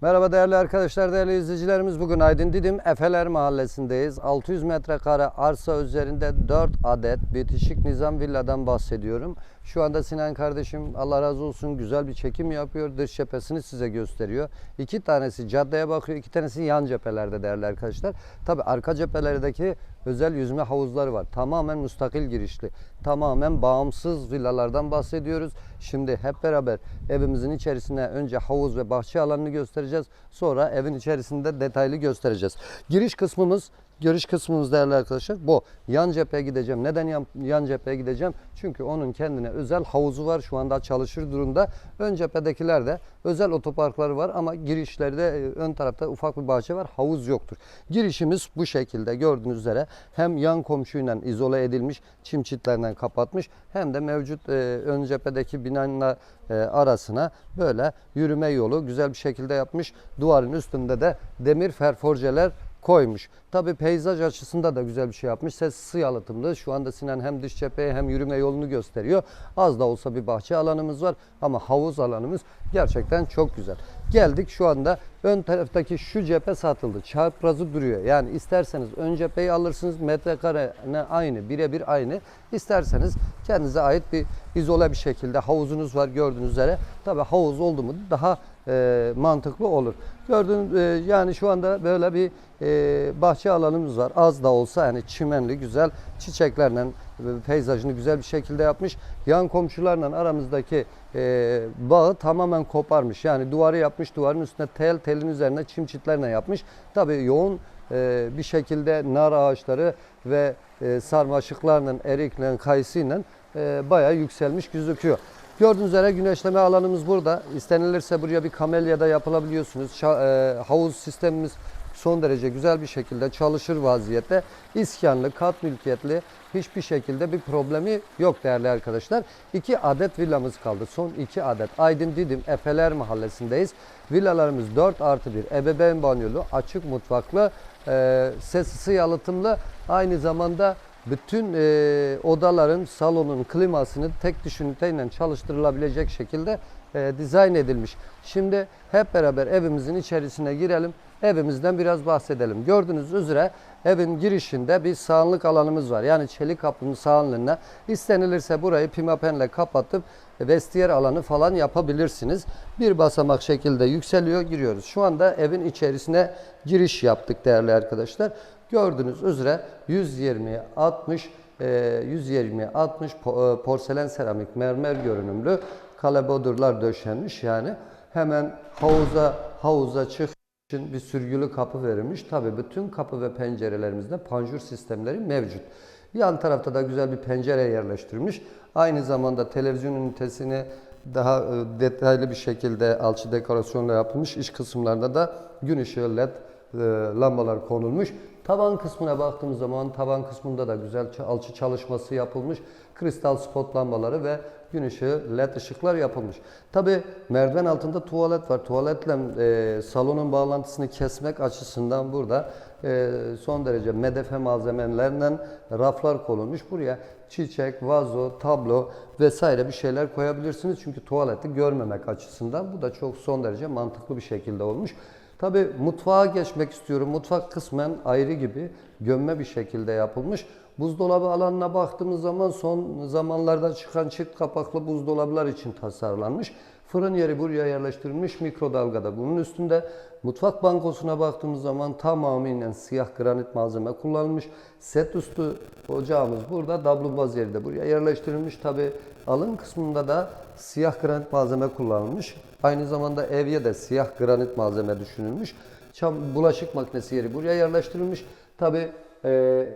Merhaba değerli arkadaşlar, değerli izleyicilerimiz. Bugün Aydın Didim Efeler Mahallesi'ndeyiz. 600 metrekare arsa üzerinde 4 adet bitişik nizam villadan bahsediyorum. Şu anda Sinan kardeşim Allah razı olsun güzel bir çekim yapıyor. Dış cephesini size gösteriyor. İki tanesi caddeye bakıyor, iki tanesi yan cephelerde değerli arkadaşlar. Tabi arka cephelerdeki özel yüzme havuzları var. Tamamen müstakil girişli. Tamamen bağımsız villalardan bahsediyoruz. Şimdi hep beraber evimizin içerisine önce havuz ve bahçe alanını göstereceğiz. Sonra evin içerisinde detaylı göstereceğiz. Giriş kısmımız Giriş kısmımız değerli arkadaşlar bu. Yan cepheye gideceğim. Neden yan, yan cepheye gideceğim? Çünkü onun kendine özel havuzu var. Şu anda çalışır durumda. Ön cephedekiler de özel otoparkları var ama girişlerde e, ön tarafta ufak bir bahçe var. Havuz yoktur. Girişimiz bu şekilde gördüğünüz üzere hem yan komşuyla izole edilmiş çim çitlerinden kapatmış hem de mevcut e, ön cephedeki binanın e, arasına böyle yürüme yolu güzel bir şekilde yapmış. Duvarın üstünde de demir ferforjeler koymuş. Tabi peyzaj açısında da güzel bir şey yapmış. Sessiz yalıtımlı. Şu anda Sinan hem dış cepheye hem yürüme yolunu gösteriyor. Az da olsa bir bahçe alanımız var ama havuz alanımız gerçekten çok güzel. Geldik şu anda ön taraftaki şu cephe satıldı. Çaprazı duruyor. Yani isterseniz ön cepheyi alırsınız. Metrekare aynı, birebir aynı. İsterseniz kendinize ait bir izole bir şekilde havuzunuz var gördüğünüz üzere. Tabi havuz oldu mu daha e, mantıklı olur. Gördüğünüz e, yani şu anda böyle bir e, bahçe alanımız var. Az da olsa yani çimenli güzel çiçeklerle e, peyzajını güzel bir şekilde yapmış. Yan komşularla aramızdaki e, bağı tamamen koparmış. Yani duvarı yapmış. Duvarın üstüne tel telin üzerine çim çitlerle yapmış. Tabii yoğun e, bir şekilde nar ağaçları ve e, sarmaşıklarla, erikle, kayısıyla e, bayağı yükselmiş gözüküyor. Gördüğünüz üzere güneşleme alanımız burada. İstenilirse buraya bir kamelya da yapılabiliyorsunuz. E, havuz sistemimiz son derece güzel bir şekilde çalışır vaziyette. İskanlı, kat mülkiyetli hiçbir şekilde bir problemi yok değerli arkadaşlar. İki adet villamız kaldı. Son iki adet. Aydın Didim Efeler Mahallesi'ndeyiz. Villalarımız 4 artı 1. Ebeveyn banyolu, açık mutfaklı, e, sessiz yalıtımlı. Aynı zamanda bütün e, odaların, salonun klimasını tek diş üniteyle çalıştırılabilecek şekilde e, dizayn edilmiş. Şimdi hep beraber evimizin içerisine girelim. Evimizden biraz bahsedelim. Gördüğünüz üzere evin girişinde bir sağanlık alanımız var. Yani çelik kapının sağanlığına istenilirse burayı pimapenle kapatıp vestiyer alanı falan yapabilirsiniz. Bir basamak şekilde yükseliyor, giriyoruz. Şu anda evin içerisine giriş yaptık değerli arkadaşlar. Gördüğünüz üzere 120 60 e, 120 60 po- e, porselen seramik mermer görünümlü kalebodurlar döşenmiş yani. Hemen havuza havuza çık için bir sürgülü kapı verilmiş. Tabii bütün kapı ve pencerelerimizde panjur sistemleri mevcut. Yan tarafta da güzel bir pencere yerleştirilmiş. Aynı zamanda televizyon ünitesini daha e, detaylı bir şekilde alçı dekorasyonla yapılmış. İç kısımlarda da gün ışığı led e, lambalar konulmuş. Tavan kısmına baktığımız zaman tavan kısmında da güzel alçı çalışması yapılmış. Kristal spot lambaları ve gün ışığı led ışıklar yapılmış. Tabi merdiven altında tuvalet var. Tuvaletle e, salonun bağlantısını kesmek açısından burada e, son derece medefe malzemelerinden raflar konulmuş. Buraya çiçek, vazo, tablo vesaire bir şeyler koyabilirsiniz. Çünkü tuvaleti görmemek açısından bu da çok son derece mantıklı bir şekilde olmuş. Tabi mutfağa geçmek istiyorum. Mutfak kısmen ayrı gibi gömme bir şekilde yapılmış. Buzdolabı alanına baktığımız zaman son zamanlarda çıkan çift kapaklı buzdolabılar için tasarlanmış. Fırın yeri buraya yerleştirilmiş mikrodalgada. Bunun üstünde mutfak bankosuna baktığımız zaman tamamıyla siyah granit malzeme kullanılmış. Set üstü ocağımız burada, dablumbaz yeri de buraya yerleştirilmiş. Tabi alın kısmında da siyah granit malzeme kullanılmış. Aynı zamanda evye de siyah granit malzeme düşünülmüş. Çam bulaşık makinesi yeri buraya yerleştirilmiş. Tabi e,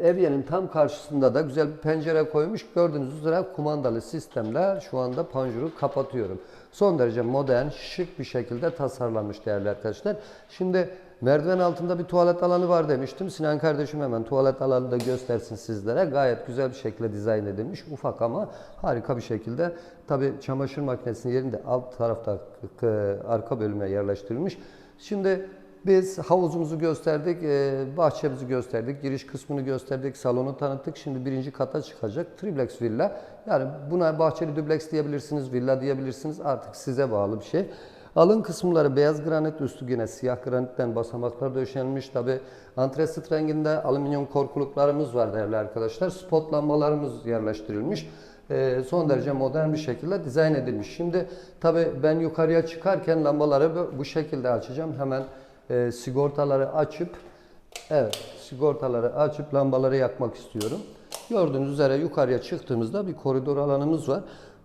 evyenin tam karşısında da güzel bir pencere koymuş. Gördüğünüz üzere kumandalı sistemle şu anda panjuru kapatıyorum. Son derece modern, şık bir şekilde tasarlanmış değerli arkadaşlar. Şimdi merdiven altında bir tuvalet alanı var demiştim. Sinan kardeşim hemen tuvalet alanını da göstersin sizlere. Gayet güzel bir şekilde dizayn edilmiş. Ufak ama harika bir şekilde. Tabi çamaşır makinesinin yerinde alt tarafta e, arka bölüme yerleştirilmiş. Şimdi biz havuzumuzu gösterdik, e, bahçemizi gösterdik, giriş kısmını gösterdik, salonu tanıttık. Şimdi birinci kata çıkacak triplex villa. Yani buna bahçeli dubleks diyebilirsiniz, villa diyebilirsiniz. Artık size bağlı bir şey. Alın kısımları beyaz granit üstü yine siyah granitten basamaklar döşenmiş. Tabi antresit renginde alüminyum korkuluklarımız var değerli arkadaşlar. Spot lambalarımız yerleştirilmiş. Ee, son derece modern bir şekilde dizayn edilmiş. Şimdi tabi ben yukarıya çıkarken lambaları bu şekilde açacağım. Hemen e, sigortaları açıp Evet, sigortaları açıp lambaları yakmak istiyorum. Gördüğünüz üzere yukarıya çıktığımızda bir koridor alanımız var.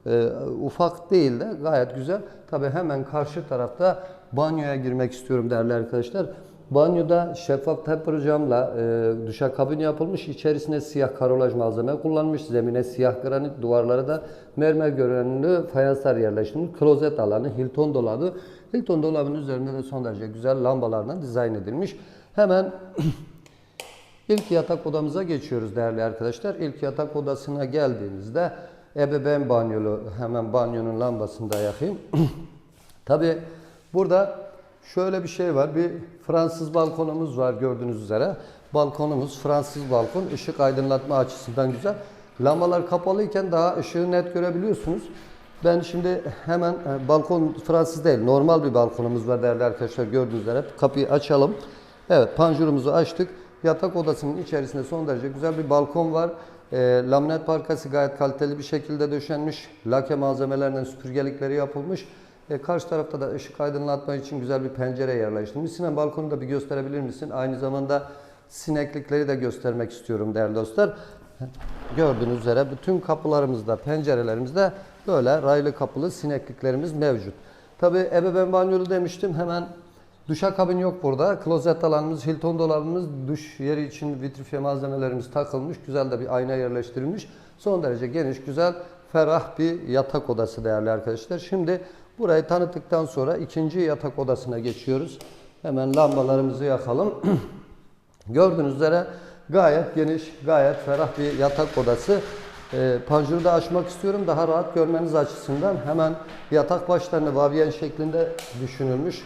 Ee, ufak değil de gayet güzel. Tabii hemen karşı tarafta banyoya girmek istiyorum değerli arkadaşlar. Banyoda şeffaf temper camla e, duşakabin yapılmış. İçerisine siyah karolaj malzeme kullanmış. Zemine siyah granit, duvarlara da mermer görünümlü fayanslar yerleştirilmiş. Klozet alanı, Hilton dolabı. Hilton dolabının üzerinde de son derece güzel lambalarla dizayn edilmiş. Hemen İlk yatak odamıza geçiyoruz değerli arkadaşlar. İlk yatak odasına geldiğimizde ebeveyn banyolu hemen banyonun lambasını da yakayım. Tabi burada şöyle bir şey var. Bir Fransız balkonumuz var gördüğünüz üzere. Balkonumuz Fransız balkon. ışık aydınlatma açısından güzel. Lambalar kapalıyken daha ışığı net görebiliyorsunuz. Ben şimdi hemen e, balkon Fransız değil normal bir balkonumuz var değerli arkadaşlar gördüğünüz üzere. Kapıyı açalım. Evet panjurumuzu açtık. Yatak odasının içerisinde son derece güzel bir balkon var. E, laminat parkası gayet kaliteli bir şekilde döşenmiş. Lake malzemelerinden süpürgelikleri yapılmış. E, karşı tarafta da ışık aydınlatma için güzel bir pencere yerleştirilmiş. Sinan balkonu da bir gösterebilir misin? Aynı zamanda sineklikleri de göstermek istiyorum değerli dostlar. Gördüğünüz üzere bütün kapılarımızda, pencerelerimizde böyle raylı kapılı sinekliklerimiz mevcut. Tabi ebeveyn banyolu demiştim hemen Duşakabin yok burada. Klozet alanımız, Hilton dolabımız, duş yeri için vitrifiye malzemelerimiz takılmış. Güzel de bir ayna yerleştirilmiş. Son derece geniş, güzel, ferah bir yatak odası değerli arkadaşlar. Şimdi burayı tanıttıktan sonra ikinci yatak odasına geçiyoruz. Hemen lambalarımızı yakalım. Gördüğünüz üzere gayet geniş, gayet ferah bir yatak odası. E, panjuru da açmak istiyorum daha rahat görmeniz açısından. Hemen yatak başlarını vavyen şeklinde düşünülmüş.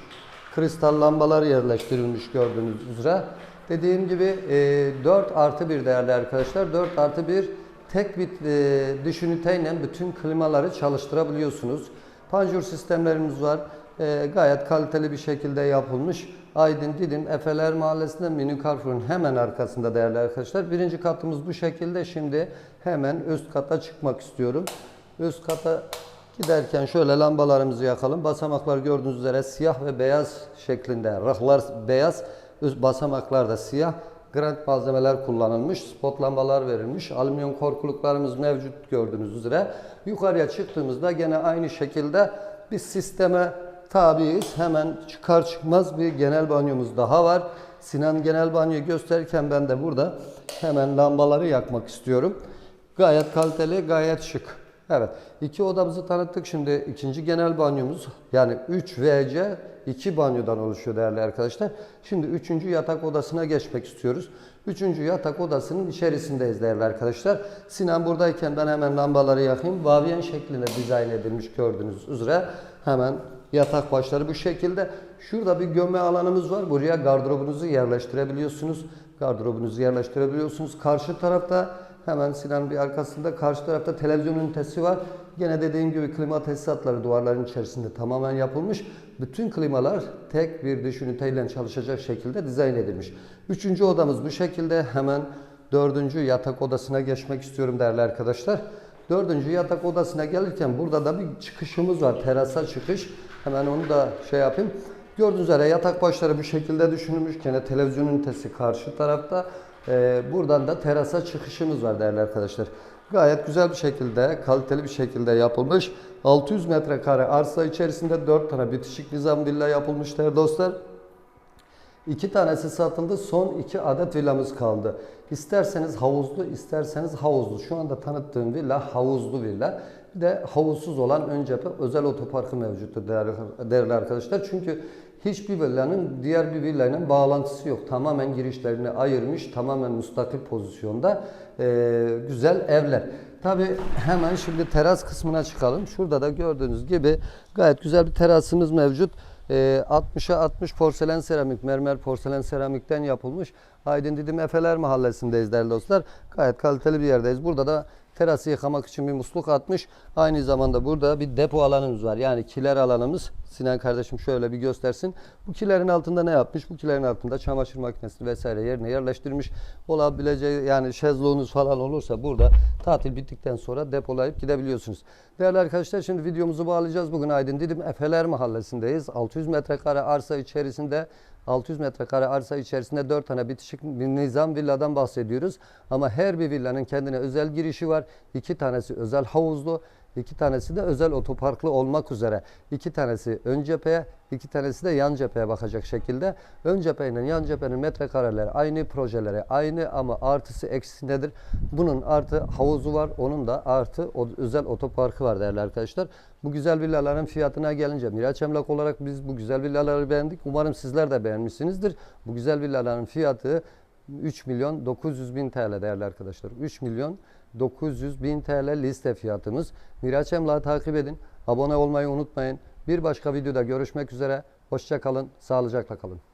Kristal lambalar yerleştirilmiş gördüğünüz üzere. Dediğim gibi e, 4 artı 1 değerli arkadaşlar. 4 artı 1 tek bir e, dış üniteyle bütün klimaları çalıştırabiliyorsunuz. Panjur sistemlerimiz var. E, gayet kaliteli bir şekilde yapılmış. Aydın Didim Efeler Mahallesi'nde Mini Carrefour'un hemen arkasında değerli arkadaşlar. Birinci katımız bu şekilde. Şimdi hemen üst kata çıkmak istiyorum. Üst kata giderken şöyle lambalarımızı yakalım. Basamaklar gördüğünüz üzere siyah ve beyaz şeklinde. Raflar beyaz, üst basamaklar da siyah. Granit malzemeler kullanılmış, spot lambalar verilmiş, alüminyum korkuluklarımız mevcut gördüğünüz üzere. Yukarıya çıktığımızda gene aynı şekilde bir sisteme tabiiz. Hemen çıkar çıkmaz bir genel banyomuz daha var. Sinan genel banyoyu gösterirken ben de burada hemen lambaları yakmak istiyorum. Gayet kaliteli, gayet şık. Evet, iki odamızı tanıttık. Şimdi ikinci genel banyomuz yani 3 VC 2 banyodan oluşuyor değerli arkadaşlar. Şimdi üçüncü yatak odasına geçmek istiyoruz. Üçüncü yatak odasının içerisindeyiz değerli arkadaşlar. Sinan buradayken ben hemen lambaları yakayım. Vavyen şeklinde dizayn edilmiş gördüğünüz üzere. Hemen yatak başları bu şekilde. Şurada bir gömme alanımız var. Buraya gardırobunuzu yerleştirebiliyorsunuz. Gardırobunuzu yerleştirebiliyorsunuz. Karşı tarafta Hemen Sinan bir arkasında karşı tarafta televizyon ünitesi var. Gene dediğim gibi klima tesisatları duvarların içerisinde tamamen yapılmış. Bütün klimalar tek bir dış üniteyle çalışacak şekilde dizayn edilmiş. Üçüncü odamız bu şekilde. Hemen dördüncü yatak odasına geçmek istiyorum değerli arkadaşlar. Dördüncü yatak odasına gelirken burada da bir çıkışımız var. Terasa çıkış. Hemen onu da şey yapayım. Gördüğünüz üzere yatak başları bu şekilde düşünülmüş. Gene televizyon ünitesi karşı tarafta. Ee, buradan da terasa çıkışımız var değerli arkadaşlar. Gayet güzel bir şekilde, kaliteli bir şekilde yapılmış. 600 metrekare arsa içerisinde 4 tane bitişik nizam villa yapılmış değerli dostlar. İki tanesi satıldı. Son iki adet villamız kaldı. İsterseniz havuzlu, isterseniz havuzlu. Şu anda tanıttığım villa havuzlu villa. De havuzsuz olan ön cephe özel otoparkı mevcuttur değerli, değerli arkadaşlar. Çünkü hiçbir villanın diğer bir villayla bağlantısı yok. Tamamen girişlerini ayırmış, tamamen müstakil pozisyonda ee, güzel evler. Tabi hemen şimdi teras kısmına çıkalım. Şurada da gördüğünüz gibi gayet güzel bir terasımız mevcut. Ee, 60'a 60 porselen seramik, mermer porselen seramikten yapılmış. Aydın Didim Efeler Mahallesi'ndeyiz değerli dostlar. Gayet kaliteli bir yerdeyiz. Burada da Terası yıkamak için bir musluk atmış. Aynı zamanda burada bir depo alanımız var. Yani kiler alanımız. Sinan kardeşim şöyle bir göstersin. Bu kilerin altında ne yapmış? Bu kilerin altında çamaşır makinesini vesaire yerine yerleştirmiş. Olabileceği yani şezlongunuz falan olursa burada tatil bittikten sonra depolayıp gidebiliyorsunuz. Değerli arkadaşlar şimdi videomuzu bağlayacağız. Bugün Aydın Didim Efeler Mahallesi'ndeyiz. 600 metrekare arsa içerisinde 600 metrekare arsa içerisinde 4 tane bitişik nizam villadan bahsediyoruz. Ama her bir villanın kendine özel girişi var. İki tanesi özel havuzlu, iki tanesi de özel otoparklı olmak üzere. İki tanesi ön cepheye, iki tanesi de yan cepheye bakacak şekilde. Ön cepheyle yan cephenin metrekareleri aynı projelere aynı ama artısı eksisi nedir? Bunun artı havuzu var, onun da artı o özel otoparkı var değerli arkadaşlar. Bu güzel villaların fiyatına gelince Miraç Emlak olarak biz bu güzel villaları beğendik. Umarım sizler de beğenmişsinizdir. Bu güzel villaların fiyatı 3 milyon 900 bin TL değerli arkadaşlar. 3 milyon 900 bin TL liste fiyatımız. Miraç Emlak'ı takip edin. Abone olmayı unutmayın. Bir başka videoda görüşmek üzere. Hoşça kalın, sağlıcakla kalın.